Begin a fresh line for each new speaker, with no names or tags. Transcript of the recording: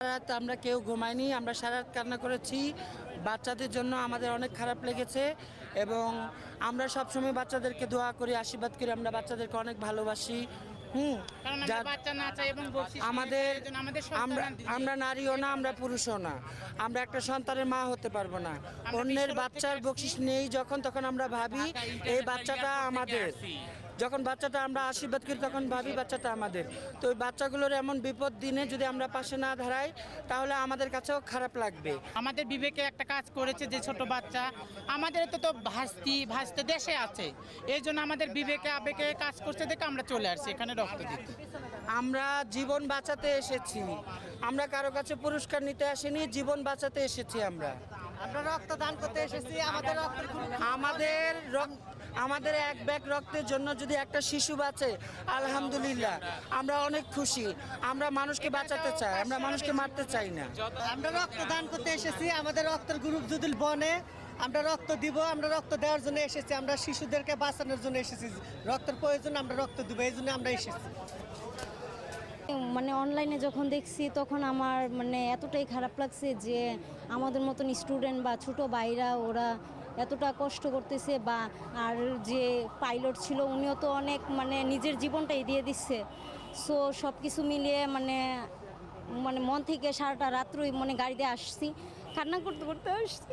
রাত আমরা কেউ ঘুমাইনি, আমরা সারা রাত কান্না করেছি। বাচ্চাদের জন্য আমাদের অনেক খারাপ লেগেছে এবং আমরা সবসময় বাচ্চাদেরকে দোয়া করি, আশীর্বাদ করি, আমরা বাচ্চাদেরকে অনেক ভালোবাসি। হুম।
আমরা বাচ্চা না চাই
আমাদের আমরা আমরা নারীও না আমরা পুরুষও না। আমরা একটা সন্তানের মা হতে পারব না। অন্যের বাচ্চার বকশিস নেই যখন তখন আমরা ভাবি এই বাচ্চাটা আমাদের। যখন বাচ্চাটা আমরা আশীর্বাদ করি তখন ভাবি বাচ্চাটা আমাদের। তো ওই বাচ্চাগুলোর এমন বিপদ দিনে যদি আমরা পাশে না দাঁড়াই তাহলে আমাদের কাছেও খারাপ লাগবে।
আমাদের বিবেকে একটা কাজ করেছে যে ছোট বাচ্চা। আমাদের তো তো ভাস্তি ভাস্তে দেশে আছে। এই জন্য আমাদের বিবেকে আবেগে কাজ করছে দেখে আমরা চলে আসছি। এখানে
আমরা জীবন বাঁচাতে এসেছি। আমরা কারও কাছে পুরস্কার নিতে আসিনি জীবন বাঁচাতে এসেছি আমরা।
আমরা রক্ত দান করতে এসেছি আমাদের
আমাদের আমাদের এক ব্যাগ রক্তের জন্য যদি একটা শিশু বাঁচে আলহামদুলিল্লাহ আমরা অনেক খুশি। আমরা মানুষকে বাঁচাতে চাই আমরা মানুষকে মারতে চাই না।
আমরা রক্ত দান করতে এসেছি আমাদের রক্তের গ্রুপ যদি বনে আমরা রক্ত দিব, আমরা রক্ত দেওয়ার জন্য এসেছি, আমরা শিশুদেরকে বাঁচানোর জন্য এসেছি। রক্তের প্রয়োজন, আমরা রক্ত দিব, এই জন্য আমরা এসেছি।
মানে অনলাইনে যখন দেখছি, তখন আমার মানে এতটাই খারাপ লাগছে যে আমাদের মতন স্টুডেন্ট বা ছোট ভাইরা ওরা এতটা কষ্ট করতেছে বা আর যে পাইলট ছিল, উনিও তো অনেক মানে নিজের জীবনটাই দিয়ে দিচ্ছে। সো সব কিছু মিলিয়ে মানে মানে মন থেকে সারাটা রাত্রই মানে গাড়িতে আসছি, কান্না করতে করতে আসছি।